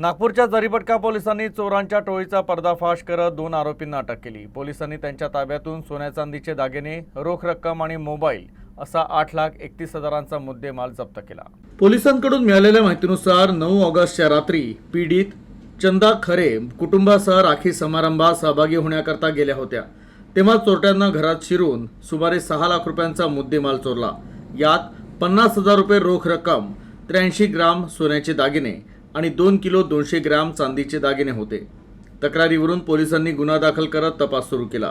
नागपूरच्या जरीपटका पोलिसांनी चोरांच्या टोळीचा पर्दाफाश करत दोन आरोपींना अटक केली. पोलिसांनी त्यांच्या ताब्यातून सोन्या चांदीचे दागिने रोख रक्कम आणि मोबाईल असा आठ लाख एकतीस हजारांचा मुद्देमाल जप्त केला. पोलिसांकडून मिळालेल्या माहितीनुसार नऊ ऑगस्टच्या रात्री पीडित चंदा खरे कुटुंबासह राखी समारंभात सहभागी होण्याकरता गेल्या होत्या. तेव्हा चोरट्यांना घरात शिरून सुमारे सहा लाख रुपयांचा मुद्देमाल चोरला. यात पन्नास हजार रुपये रोख रक्कम त्र्याऐंशी ग्राम सोन्याचे दागिने आणि दोन किलो दोनशे ग्राम चांदीचे दागिने होते. तक्रारीवरून पोलिसांनी गुन्हा दाखल करत तपास सुरू केला.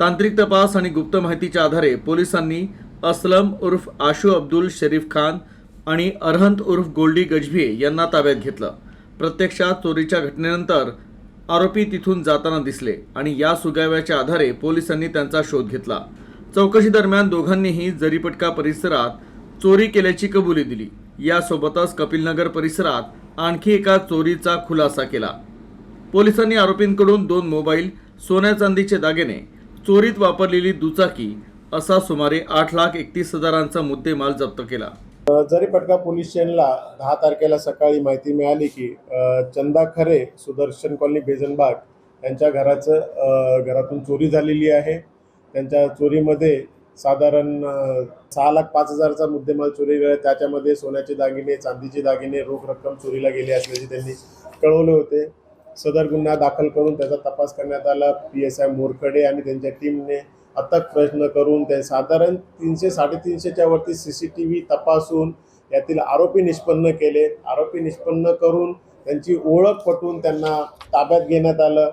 तांत्रिक तपास आणि गुप्त माहितीच्या आधारे पोलिसांनी असलम उर्फ आशू अब्दुल शरीफ खान आणि अरहंत उर्फ गोल्डी गजभिये यांना ताब्यात घेतलं. प्रत्यक्षात चोरीच्या घटनेनंतर आरोपी तिथून जाताना दिसले आणि या सुगाव्याच्या आधारे पोलिसांनी त्यांचा शोध घेतला. चौकशी दरम्यान दोघांनीही जरीपटका परिसरात चोरी केल्याची कबुली दिली. यासोबतच कपिलनगर परिसरात आणखी एका चोरीचा खुलासा केला. पोलिसांनी आरोपींकडून दोन मोबाईल सोन्या चांदीचे दागिने चोरीत वापरलेली दुचाकी असा सुमारे आठ लाख एकतीस हजारांचा मुद्देमाल जप्त केला. जरीपटका पोलीस स्टेशनला दहा तारखेला सकाळी माहिती मिळाली की चंदा खरे सुदर्शन कॉलनी बेजनबाग यांच्या घराचं घरातून चोरी झालेली आहे. त्यांच्या चोरीमध्ये साधारण सहा लाख पाच हजारचा मुद्देमाल चोरी गेला त्याच्यामध्ये सोन्याचे दागिने चांदीचे दागिने रोख रक्कम चोरीला गेली असल्याचे त्यांनी कळवले होते. सदर गुन्हा दाखल करून त्याचा तपास करण्यात आला. पी एस आय मोरखडे आणि त्यांच्या टीमने अथक प्रयत्न करून ते साधारण तीनशे साडेतीनशेच्या वरती सी सी टी व्ही तपासून यातील आरोपी निष्पन्न केले. आरोपी निष्पन्न करून त्यांची ओळख पटवून त्यांना ताब्यात घेण्यात आलं.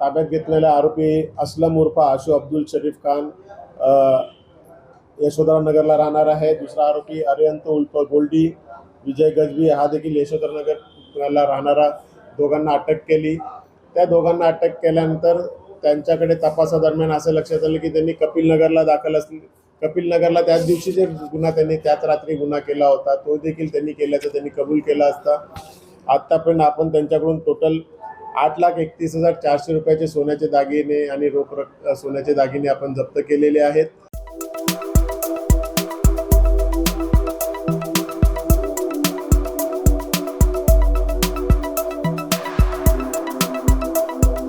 ताब्यात घेतलेला आरोपी असलम उर्फा आशू अब्दुल शरीफ खान यशोधरा नगरला राहणार आहे. दुसरा आरोपी अरियंत उल्फ गोल्डी विजय गजबी हा देखील यशोधरा नगरला राहणारा. दोघांना अटक केली. त्या दोघांना अटक केल्यानंतर त्यांच्याकडे तपासादरम्यान असं लक्षात आलं की त्यांनी कपिल नगरला दाखल असले कपिल नगरला त्याच दिवशी जे गुन्हा त्यांनी त्याच रात्री गुन्हा केला होता तो देखील त्यांनी केल्याचं त्यांनी कबूल केला असता. आत्तापर्यंत आपण त्यांच्याकडून टोटल आठ लाख एकतीस हजार चारशे रुपयाचे सोन्याचे दागिने आणि रोख रक सोन्याचे दागिने आपण जप्त केलेले आहेत.